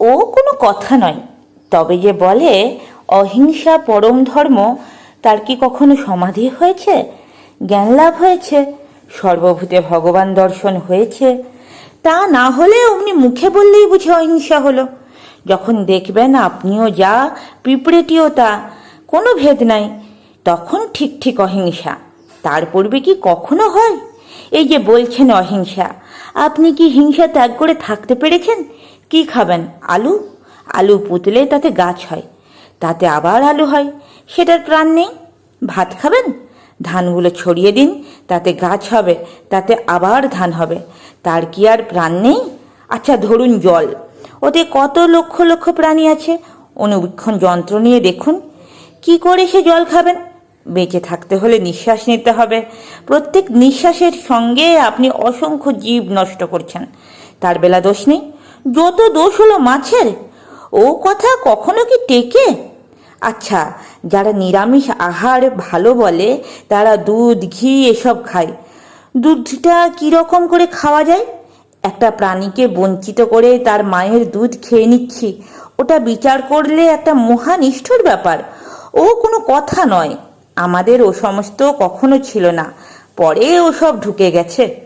ও কোনো কথা নয়। তবে যে বলে, অহিংসা পরম ধর্ম, তার কি কখনো সমাধি হয়েছে? জ্ঞান লাভ হয়েছে? সর্বভূতে ভগবান দর্শন হয়েছে? তা না হলে অমনি মুখে বললেই বুঝে অহিংসা হলো। যখন দেখবেন আপনিও যা, পিঁপড়েটিও তা, কোনো ভেদ নাই। তখন ঠিক ঠিক অহিংসা। তার পূর্বে কি কখনো হয়? এই যে বলছেন অহিংসা, আপনি কি হিংসা ত্যাগ করে থাকতে পেরেছেন? কি খাবেন? আলু? আলু পুতলে তাতে গাছ হয়। তাতে আবার আলু হয়। সেটার প্রাণ নেই। ভাত খাবেন? ধানগুলো ছড়িয়ে দিন, তাতে গাছ হবে, তাতে আবার ধান হবে। তার কি আর প্রাণ নেই? আচ্ছা ধরুন জল। ওতে কত লক্ষ লক্ষ প্রাণী আছে? অনুবীক্ষণ যন্ত্র নিয়ে দেখুন। কি করে সে জল খাবেন? বেঁচে থাকতে হলে নিঃশ্বাস নিতে হবে। প্রত্যেক নিঃশ্বাসের সঙ্গে আপনি অসংখ্য জীব নষ্ট করছেন। তার বেলা দোষ নেই। যত দোষ হলো মাছের, ও কথা কখনো কি টেকে? আচ্ছা যারা নিরামিষ আহার ভালো বলে, তারা দুধ, ঘি এসব খায়। দুধটা কীরকম করে খাওয়া যায়? একটা প্রাণীকে বঞ্চিত করে তার মায়ের দুধ খেয়ে নিচ্ছি। ওটা বিচার করলে একটা মহানিষ্ঠুর ব্যাপার। ও কোনো কথা নয়। আমাদের ও সমস্ত কখনো ছিল না। পরে ওসব ঢুকে গেছে।